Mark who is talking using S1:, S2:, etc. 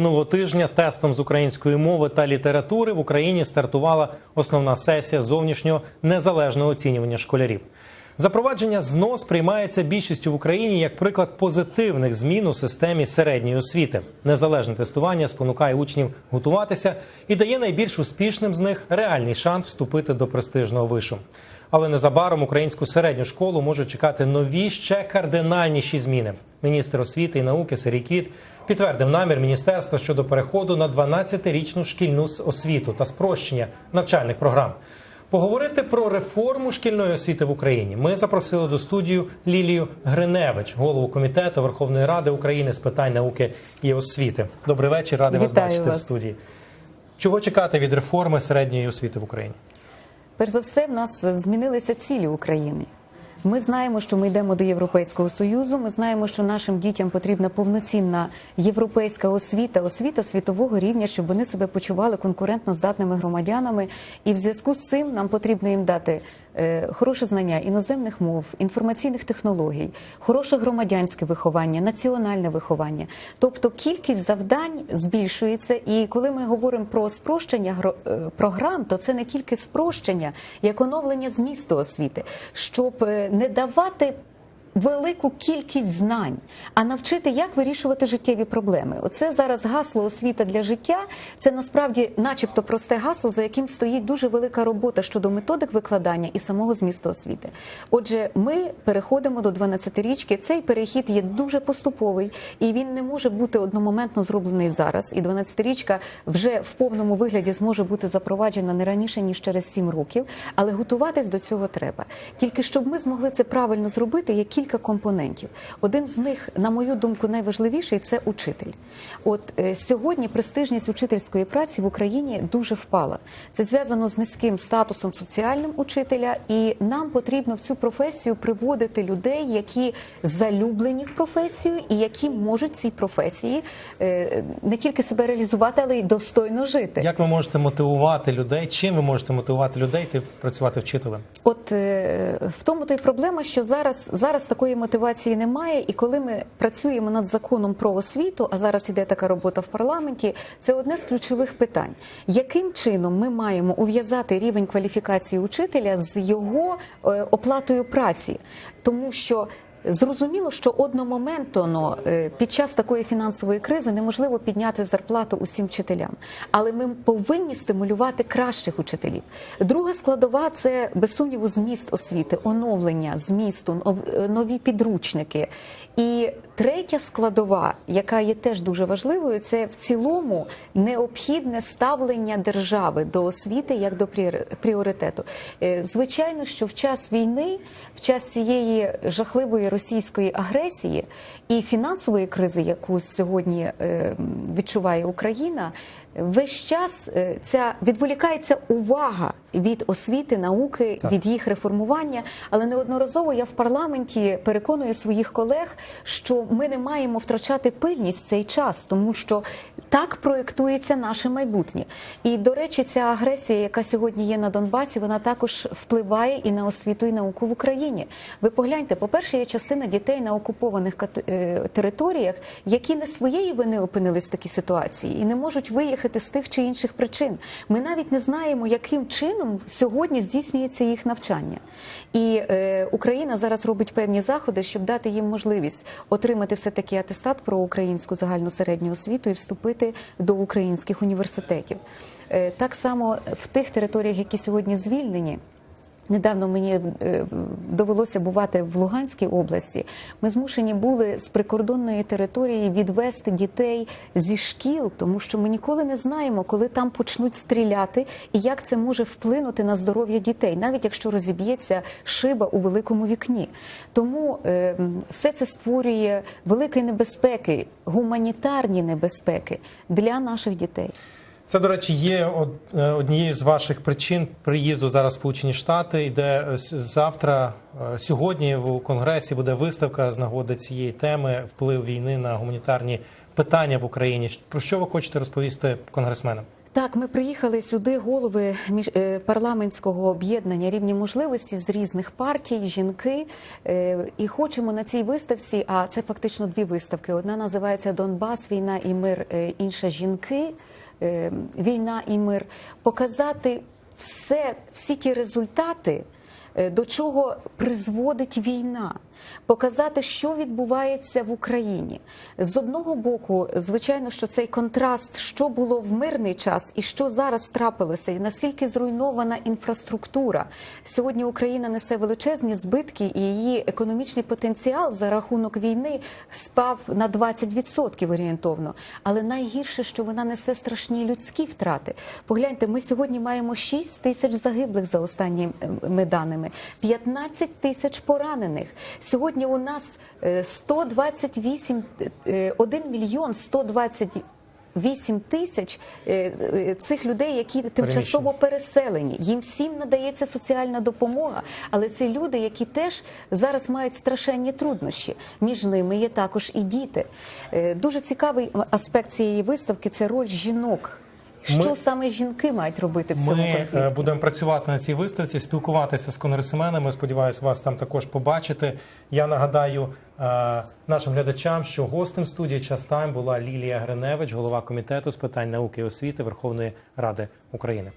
S1: Минулого тижня тестом з української мови та літератури в Україні стартувала основна сесія зовнішнього незалежного оцінювання школярів. Запровадження ЗНО сприймається більшістю в Україні як приклад позитивних змін у системі середньої освіти. Незалежне тестування спонукає учнів готуватися і дає найбільш успішним з них реальний шанс вступити до престижного вишу. Але незабаром українську середню школу можуть чекати нові ще кардинальніші зміни. Міністр освіти і науки Сергій Кіт підтвердив намір міністерства щодо переходу на 12-річну шкільну освіту та спрощення навчальних програм. Поговорити про реформу шкільної освіти в Україні ми запросили до студію Лілію Гриневич, голову комітету Верховної Ради України з питань науки і освіти. Добрий вечір, радий вас бачити
S2: вас.
S1: в студії. Чого чекати від реформи середньої освіти в Україні?
S2: Перш за все, в нас змінилися цілі України. Ми знаємо, що ми йдемо до Європейського союзу. Ми знаємо, що нашим дітям потрібна повноцінна європейська освіта, освіта світового рівня, щоб вони себе почували конкурентно здатними громадянами. І в зв'язку з цим нам потрібно їм дати е, хороше знання іноземних мов, інформаційних технологій, хороше громадянське виховання, національне виховання. Тобто кількість завдань збільшується. І коли ми говоримо про спрощення е, програм, то це не тільки спрощення, як оновлення змісту освіти, щоб е, не давати. Велику кількість знань, а навчити, як вирішувати життєві проблеми. Оце зараз гасло освіта для життя. Це насправді, начебто, просте гасло, за яким стоїть дуже велика робота щодо методик викладання і самого змісту освіти. Отже, ми переходимо до 12-річки. Цей перехід є дуже поступовий, і він не може бути одномоментно зроблений зараз. І 12-річка вже в повному вигляді зможе бути запроваджена не раніше ніж через 7 років, але готуватись до цього треба. Тільки щоб ми змогли це правильно зробити, є кілька компонентів. Один з них, на мою думку, найважливіший це учитель. От е, сьогодні престижність учительської праці в Україні дуже впала. Це зв'язано з низьким статусом соціальним учителя, і нам потрібно в цю професію приводити людей, які залюблені в професію і які можуть цій професії е, не тільки себе реалізувати, але й достойно жити.
S1: Як ви можете мотивувати людей? Чим ви можете мотивувати людей йти працювати вчителем?
S2: От е, в тому то й проблема, що зараз, зараз такої мотивації немає, і коли ми працюємо над законом про освіту, а зараз іде така робота в парламенті, це одне з ключових питань. Яким чином ми маємо ув'язати рівень кваліфікації учителя з його е, оплатою праці, тому що. Зрозуміло, що одномоментно е, під час такої фінансової кризи неможливо підняти зарплату усім вчителям, але ми повинні стимулювати кращих учителів. Друга складова це без сумніву зміст освіти, оновлення змісту, е, нові підручники. І третя складова, яка є теж дуже важливою, це в цілому необхідне ставлення держави до освіти як до пріоритету. Е, Звичайно, що в час війни, в час цієї жахливої російської агресії і фінансової кризи, яку сьогодні е, відчуває Україна, весь час е, ця відволікається увага від освіти, науки,
S1: Так.
S2: від їх реформування. Але неодноразово я в парламенті переконую своїх колег, що ми не маємо втрачати пильність цей час, тому що так проєктується наше майбутнє. І до речі, ця агресія, яка сьогодні є на Донбасі, вона також впливає і на освіту, і науку в Україні. Ви погляньте, по-перше, є частина дітей на окупованих е, територіях, які не своєї вини опинились в такій ситуації і не можуть виїхати з тих чи інших причин. Ми навіть не знаємо, яким чином сьогодні здійснюється їх навчання. І е, Україна зараз робить певні заходи, щоб дати їм можливість отримати все таки атестат про українську загальну середню освіту і вступити до українських університетів. Е, так само в тих територіях, які сьогодні звільнені. Недавно мені е, довелося бувати в Луганській області. Ми змушені були з прикордонної території відвести дітей зі шкіл, тому що ми ніколи не знаємо, коли там почнуть стріляти і як це може вплинути на здоров'я дітей, навіть якщо розіб'ється шиба у великому вікні. Тому е, все це створює великі небезпеки, гуманітарні небезпеки для наших дітей.
S1: Це, до речі, є е, однією з ваших причин приїзду зараз в Сполучені Штати, де завтра, е, сьогодні в Конгресі буде виставка з нагоди цієї теми вплив війни на гуманітарні питання в Україні. Про що ви хочете розповісти конгресменам?
S2: Так, ми приїхали сюди, голови між е, парламентського об'єднання рівні можливості з різних партій, жінки, і хочемо на цій виставці. А це фактично дві виставки. Одна називається Донбас, війна і мир, інша жінки, війна і мир. Показати все, всі ті результати. Е, До чого призводить війна, показати, що відбувається в Україні з одного боку, звичайно, що цей контраст, що було в мирний час і що зараз трапилося, і наскільки зруйнована інфраструктура. Сьогодні Україна несе величезні збитки, і її економічний потенціал за рахунок війни спав на 20% орієнтовно. Але найгірше, що вона несе страшні людські втрати. Погляньте, ми сьогодні маємо 6 тисяч загиблих за останніми даними, 15 тисяч поранених. Сьогодні у нас е, 128, е, 1 мільйон 128 тисяч е, е, цих людей, які тимчасово переселені. Їм всім надається соціальна допомога, але це люди, які теж зараз мають страшенні труднощі. Між ними є також і діти. Е, Дуже цікавий аспект цієї виставки це роль жінок. Що
S1: Ми-
S2: саме жінки мають робити в цьому
S1: Ми
S2: конфлікті?
S1: е, будемо працювати на цій виставці, спілкуватися з конгресменами. Сподіваюсь, вас там також побачити. Я нагадаю е, нашим глядачам, що гостем студії час тайм була Лілія Гриневич, голова комітету з питань науки і освіти Верховної Ради України.